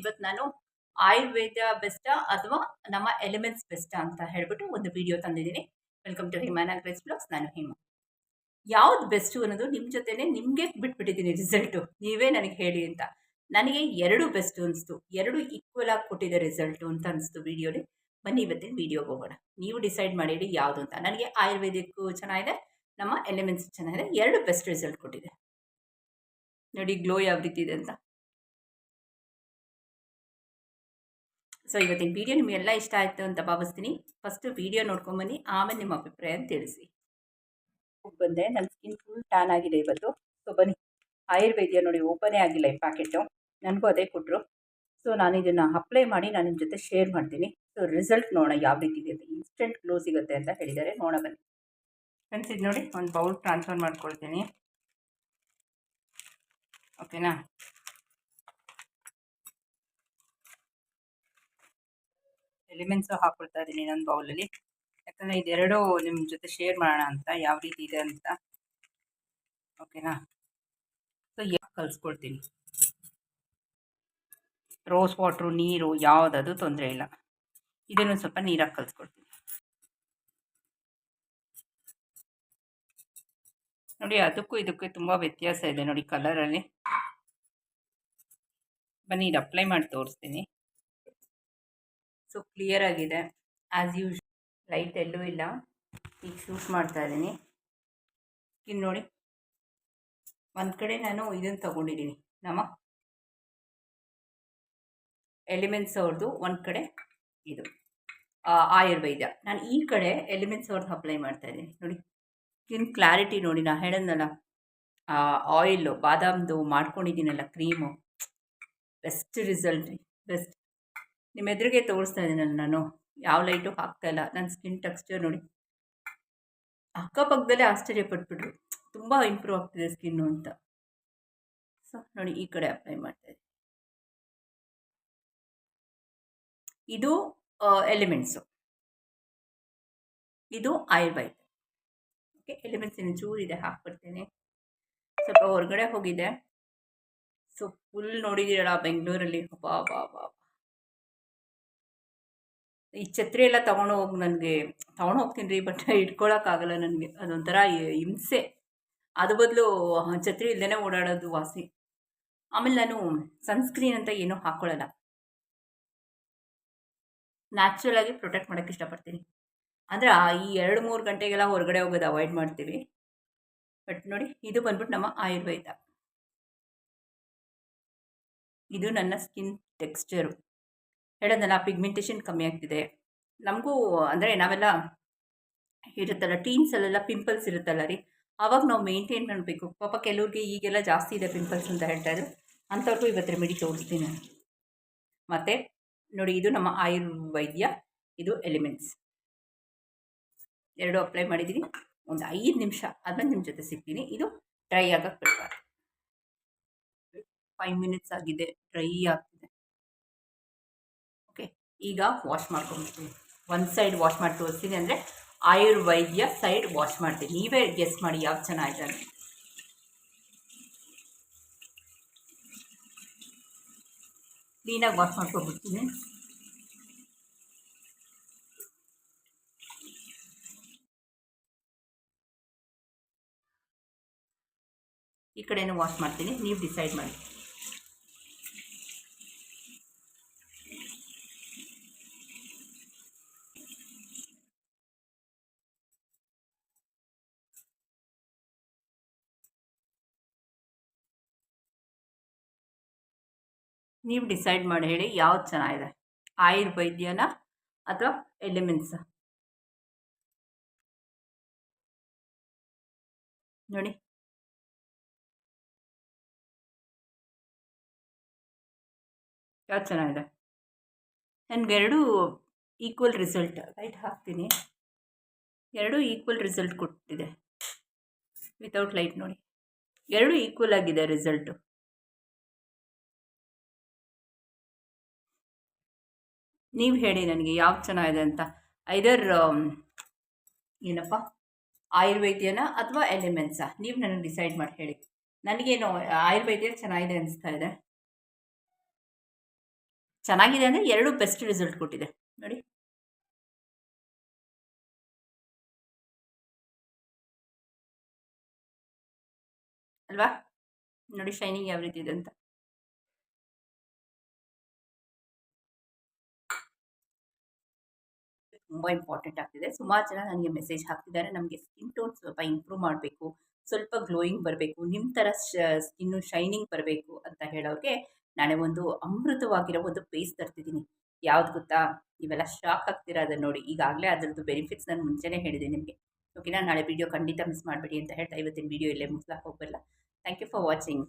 ಇವತ್ತು ನಾನು ಆಯುರ್ವೇದ ಬೆಸ್ಟ ಅಥವಾ ನಮ್ಮ ಎಲಿಮೆಂಟ್ಸ್ ಬೆಸ್ಟ ಅಂತ ಹೇಳ್ಬಿಟ್ಟು ಒಂದು ವಿಡಿಯೋ ತಂದಿದ್ದೀನಿ. ವೆಲ್ಕಮ್ ಟು ಹಿಮಾನ ಗ್ರೇಸ್ ಬ್ಲಾಗ್ಸ್ ನಾನು ಹಿಮಾ. ಯಾವ್ದು ಬೆಸ್ಟು ಅನ್ನೋದು ನಿಮ್ಮ ಜೊತೆನೆ ನಿಮಗೆ ಬಿಟ್ಬಿಟ್ಟಿದ್ದೀನಿ ರಿಸಲ್ಟು ನೀವೇ ನನಗೆ ಹೇಳಿ ಅಂತ. ನನಗೆ ಎರಡು ಬೆಸ್ಟ್ ಅನಿಸ್ತು. ಎರಡು ಈಕ್ವಲ್ ಆಗಿ ಕೊಟ್ಟಿದೆ ರಿಸಲ್ಟು ಅಂತ ಅನಿಸ್ತು ವಿಡಿಯೋಲಿ ಬನ್ನಿ ಇವತ್ತಿನ ವಿಡಿಯೋಗೆ ಹೋಗೋಣ. ನೀವು ಡಿಸೈಡ್ ಮಾಡಿ ಹೇಳಿ ಯಾವುದು ಅಂತ. ನನಗೆ ಆಯುರ್ವೇದಿಕ್ಕು ಚೆನ್ನಾಗಿದೆ, ನಮ್ಮ ಎಲಿಮೆಂಟ್ಸ್ ಚೆನ್ನಾಗಿದೆ, ಎರಡು ಬೆಸ್ಟ್ ರಿಸಲ್ಟ್ ಕೊಟ್ಟಿದೆ. ನೋಡಿ ಗ್ಲೋ ಯಾವ ರೀತಿ ಇದೆ ಅಂತ. ಸೊ ಇವತ್ತಿನ ವಿಡಿಯೋ ನಿಮಗೆಲ್ಲ ಇಷ್ಟ ಆಯಿತು ಅಂತ ಭಾವಿಸ್ತೀನಿ. ಫಸ್ಟು ವಿಡಿಯೋ ನೋಡ್ಕೊಂಬನ್ನಿ ಆಮೇಲೆ ನಿಮ್ಮ ಅಭಿಪ್ರಾಯ ತಿಳಿಸಿ. ಬಂದೆ. ನನ್ನ ಸ್ಕಿನ್ ಫುಲ್ ಟ್ಯಾನ್ ಆಗಿದೆ ಇವತ್ತು. ಸೊ ಬನ್ನಿ. ಆಯುರ್ವೇದಿಯ ನೋಡಿ ಓಪನೇ ಆಗಿಲ್ಲ ಈ ಪ್ಯಾಕೆಟು ನನಗೂ ಅದೇ ಕೊಟ್ಟರು ಸೊ ನಾನು ಇದನ್ನು ಅಪ್ಲೈ ಮಾಡಿ ನಾನು ನಿಮ್ಮ ಜೊತೆ ಶೇರ್ ಮಾಡ್ತೀನಿ. ಸೊ ರಿಸಲ್ಟ್ ನೋಡೋಣ ಯಾವ ರೀತಿ ಇದೆ ಇನ್ಸ್ಟೆಂಟ್ ಗ್ಲೋ ಸಿಗುತ್ತೆ ಅಂತ ಹೇಳಿದ್ದಾರೆ. ನೋಡೋಣ ಬನ್ನಿ. ಫ್ರೆಂಡ್ಸ್ ಇದು ನೋಡಿ ಒಂದು ಬೌಲ್ ಟ್ರಾನ್ಸ್ಫರ್ ಮಾಡ್ಕೊಳ್ತೀನಿ. ಓಕೆನಾ ಎಲಿಮೆಂಟ್ಸು ಹಾಕ್ಕೊಳ್ತಾ ಇದ್ದೀನಿ ನನ್ನ ಬೌಲಲ್ಲಿ. ಯಾಕಂದರೆ ಇದೆರಡು ನಿಮ್ಮ ಜೊತೆ ಶೇರ್ ಮಾಡೋಣ ಅಂತ, ಯಾವ ರೀತಿ ಇದೆ ಅಂತ. ಓಕೆನಾ? ಸೊ ಯಾಕೆ ಕಲಿಸ್ಕೊಡ್ತೀನಿ. ರೋಸ್ ವಾಟ್ರು ನೀರು ಯಾವುದದು ತೊಂದರೆ ಇಲ್ಲ. ಇದನ್ನು ಸ್ವಲ್ಪ ನೀರಾಗಿ ಕಲಿಸ್ಕೊಡ್ತೀನಿ. ನೋಡಿ, ಅದಕ್ಕೂ ಇದಕ್ಕೂ ತುಂಬ ವ್ಯತ್ಯಾಸ ಇದೆ ನೋಡಿ ಕಲರಲ್ಲಿ ಬನ್ನಿ, ಇದು ಅಪ್ಲೈ ಮಾಡಿ ತೋರಿಸ್ತೀನಿ. ಸೊ ಕ್ಲಿಯರ್ ಆಗಿದೆ. ಆ್ಯಸ್ ಯೂಶ್ ಲೈಟ್ ಎಲ್ಲೂ ಇಲ್ಲ. ಈಗ ಶೂಟ್ ಮಾಡ್ತಾ ಇದ್ದೀನಿ. ಸ್ಕಿನ್ ನೋಡಿ. ಒಂದು ಕಡೆ ನಾನು ಇದನ್ನು ತಗೊಂಡಿದ್ದೀನಿ. ನಮ್ಮ ಎಲಿಮೆಂಟ್ಸ್ ಅವ್ರದ್ದು ಒಂದು ಕಡೆ ಇದು ಆಯುರ್ವೇದ. ನಾನು ಈ ಕಡೆ ಎಲಿಮೆಂಟ್ಸ್ ಅವ್ರದ್ದು ಅಪ್ಲೈ ಮಾಡ್ತಾ ಇದ್ದೀನಿ. ನೋಡಿ ಸ್ಕಿನ್ ಕ್ಲಾರಿಟಿ ನೋಡಿ ನಾನು ಹೇಳೋದಲ್ಲ ಆಯಿಲು ಬಾದಾಮ್ದು ಮಾಡ್ಕೊಂಡಿದ್ದೀನಲ್ಲ ಕ್ರೀಮು ಬೆಸ್ಟ್ ರಿಸಲ್ಟ್ ಬೆಸ್ಟ್ ನಿಮ್ಮ ಎದುರಿಗೆ ತೋರಿಸ್ತಾ ಇದ್ದೀನಲ್ಲ ನಾನು. ಯಾವ ಲೈಟು ಹಾಕ್ತಾ ಇಲ್ಲ. ನನ್ನ ಸ್ಕಿನ್ ಟೆಕ್ಸ್ಚರ್ ನೋಡಿ. ಅಕ್ಕಪಕ್ಕದಲ್ಲೇ ಆಶ್ಚರ್ಯ ಪಟ್ಬಿಟ್ರು. ತುಂಬ ಇಂಪ್ರೂವ್ ಆಗ್ತಿದೆ ಸ್ಕಿನ್ನು ಅಂತ. ಸೊ, ನೋಡಿ ಈ ಕಡೆ ಅಪ್ಲೈ ಮಾಡ್ತಾ ಇದ್ದೀನಿ. ಇದು ಎಲಿಮೆಂಟ್ಸು. ಇದು ಆಯುರ್ವೇದ. ಓಕೆ, ಎಲಿಮೆಂಟ್ಸ್ ಇನ್ನು ಚೂರಿದೆ, ಹಾಕ್ಬಿಡ್ತೇನೆ. ಸ್ವಲ್ಪ ಹೊರಗಡೆ ಹೋಗಿದೆ. ಸೊ ಫುಲ್ ನೋಡಿದ್ದೀರಲ್ಲ ಬೆಂಗಳೂರಲ್ಲಿ. ಬಾ ಬಾ ಬಾ ಈ ಛತ್ರಿ ಎಲ್ಲ ತೊಗೊಂಡು ಹೋಗಿ ನನಗೆ, ತೊಗೊಂಡು ಹೋಗ್ತೀನಿ ರೀ ಬಟ್ ಇಟ್ಕೊಳಕ್ಕಾಗಲ್ಲ ನನಗೆ. ಅದೊಂಥರ ಹಿಂಸೆ. ಅದು ಬದಲು ಛತ್ರಿ ಇಲ್ಲದೇ ಓಡಾಡೋದು ವಾಸಿ. ಆಮೇಲೆ ನಾನು ಸನ್ಸ್ಕ್ರೀನ್ ಅಂತ ಏನೂ ಹಾಕ್ಕೊಳ್ಳಲ್ಲ ನ್ಯಾಚುರಲ್ ಆಗಿ ಪ್ರೊಟೆಕ್ಟ್ ಮಾಡೋಕ್ಕೆ ಇಷ್ಟಪಡ್ತೀನಿ. ಅಂದರೆ ಈ ಎರಡು ಮೂರು ಗಂಟೆಗೆಲ್ಲ ಹೊರಗಡೆ ಹೋಗೋದು ಅವಾಯ್ಡ್ ಮಾಡ್ತೀವಿ. ಬಟ್ ನೋಡಿ, ಇದು ಬಂದ್ಬಿಟ್ಟು ನಮ್ಮ ಆಯುರ್ವೇದ. ಇದು ನನ್ನ ಸ್ಕಿನ್ ಟೆಕ್ಸ್ಚರು. ಹೇಳೋದಲ್ಲ ಪಿಗ್ಮೆಂಟೇಷನ್ ಕಮ್ಮಿ ಆಗ್ತಿದೆ. ನಮಗೂ ಅಂದರೆ ನಾವೆಲ್ಲ ಇರುತ್ತಲ್ಲ ಟೀನ್ಸಲ್ಲೆಲ್ಲ ಪಿಂಪಲ್ಸ್ ಇರುತ್ತಲ್ಲ ರೀ ಆವಾಗ ನಾವು ಮೇಂಟೈನ್ ಮಾಡಬೇಕು. ಪಾಪ ಕೆಲವ್ರಿಗೆ ಈಗೆಲ್ಲ ಜಾಸ್ತಿ ಇದೆ ಪಿಂಪಲ್ಸ್ ಅಂತ ಹೇಳ್ತಾ ಇದ್ರು, ಅಂಥವ್ರಿಗೂ ಇವತ್ತು ರೆಮಿಡಿ ತೋರಿಸ್ತೀನಿ. ಮತ್ತು ನೋಡಿ, ಇದು ನಮ್ಮ ಆಯುರ್ವೈದ್ಯ, ಇದು ಎಲಿಮೆಂಟ್ಸ್. ಎರಡು ಅಪ್ಲೈ ಮಾಡಿದ್ದೀನಿ, ಒಂದು ಐದು ನಿಮಿಷ ಅದನ್ನು ನಿಮ್ಮ ಜೊತೆ ಸಿಗ್ತೀನಿ. ಇದು ಡ್ರೈ ಆಗಕ್ಕೆ ಫೈವ್ ಮಿನಿಟ್ಸ್ ಆಗಿದೆ ಡ್ರೈ ಆಗ್ತಿದೆ. ಈಗ ವಾಶ್ ಮಾಡ್ಕೊಂಡ್ಬಿಡ್ತೀನಿ ಒಂದು ಸೈಡ್ ವಾಶ್ ಮಾಡಿ ತೋರಿಸ್ತೀನಿ ಅಂದರೆ ಆಯುರ್ವೈದ್ಯ ಸೈಡ್ ವಾಶ್ ಮಾಡ್ತೀನಿ. ನೀವೇ ಗೆಸ್ ಮಾಡಿ ಯಾವ್ದು ಚೆನ್ನಾಗಿದೆ ಅಂತ. ಕ್ಲೀನಾಗಿ ವಾಶ್ ಮಾಡ್ಕೊಂಡ್ಬಿಡ್ತೀನಿ ಈ ಕಡೆನೂ ವಾಶ್ ಮಾಡ್ತೀನಿ. ನೀವು ಡಿಸೈಡ್ ಮಾಡಿ. ನೀವು ಡಿಸೈಡ್ ಮಾಡಿ ಹೇಳಿ ಯಾವ್ದು ಚೆನ್ನಾಗಿದೆ. ಆಯುರ್ವೈದ್ಯನ ಅಥವಾ ಎಲಿಮೆಂಟ್ಸ್? ನೋಡಿ. ಯಾವ್ದು ಚೆನ್ನಾಗಿದೆ? ನನಗೆರಡು ಈಕ್ವಲ್ ರಿಸಲ್ಟ್ ಲೈಟ್ ಹಾಕ್ತೀನಿ. ಎರಡೂ ಈಕ್ವಲ್ ರಿಸಲ್ಟ್ ಕೊಟ್ಟಿದೆ. ವಿತೌಟ್ ಲೈಟ್ ನೋಡಿ. ಎರಡು ಈಕ್ವಲ್ ಆಗಿದೆ ರಿಸಲ್ಟು. ನೀವು ಹೇಳಿ ನನಗೆ ಯಾವ್ದು ಚೆನ್ನಾಗಿದೆ ಅಂತ. ಐದರ್ ಏನಪ್ಪ? ಆಯುರ್ವೇದ್ಯನ ಅಥವಾ ಎಲಿಮೆಂಟ್ಸಾ? ನೀವು ನನಗೆ ಡಿಸೈಡ್ ಮಾಡಿ ಹೇಳಿ. ನನಗೇನು ಆಯುರ್ವೇದ್ಯ ಚೆನ್ನಾಗಿದೆ ಅನಿಸ್ತಾ ಇದೆ? ಚೆನ್ನಾಗಿದೆ ಅಂದರೆ ಎರಡು ಬೆಸ್ಟ್ ರಿಸಲ್ಟ್ ಕೊಟ್ಟಿದೆ. ನೋಡಿ. ಅಲ್ವಾ? ನೋಡಿ ಶೈನಿಂಗ್ ಯಾವ ರೀತಿ ಇದೆ ಅಂತ. ತುಂಬ ಇಂಪಾರ್ಟೆಂಟ್ ಆಗ್ತಿದೆ. ಸುಮಾರು ಜನ ನನಗೆ ಮೆಸೇಜ್ ಹಾಕ್ತಿದ್ದಾರೆ ನಮಗೆ ಸ್ಕಿನ್ ಟೋನ್ ಸ್ವಲ್ಪ ಇಂಪ್ರೂವ್ ಮಾಡಬೇಕು. ಸ್ವಲ್ಪ ಗ್ಲೋಯಿಂಗ್ ಬರಬೇಕು. ನಿಮ್ಮ ಥರ ಸ್ಕಿನ್ನು ಶೈನಿಂಗ್ ಬರಬೇಕು ಅಂತ ಹೇಳೋರಿಗೆ ನಾನೇ ಒಂದು ಅಮೃತವಾಗಿರೋ ಒಂದು ಪೇಸ್ಟ್ ತರ್ತಿದ್ದೀನಿ ಯಾವ್ದು ಗೊತ್ತಾ? ಇವೆಲ್ಲ ಶಾಕ್ ಆಗ್ತೀರಾ ಅದನ್ನು ನೋಡಿ. ಈಗಾಗಲೇ ಅದರದ್ದು ಬೆನಿಫಿಟ್ಸ್ ನಾನು ಮುಂಚೆನೇ ಹೇಳಿದೆ ನಿಮಗೆ. ಓಕೆನಾ ನಾಳೆ ವಿಡಿಯೋ ಖಂಡಿತ ಮಿಸ್ ಮಾಡಬೇಡಿ ಅಂತ ಹೇಳ್ತಾ, ಇವತ್ತಿನ ವಿಡಿಯೋ ಇಲ್ಲೇ ಮುಗಿಸ್ಲಾಕ್ ಹೋಗಲ್ಲ ಥ್ಯಾಂಕ್ ಯು ಫಾರ್ ವಾಚಿಂಗ್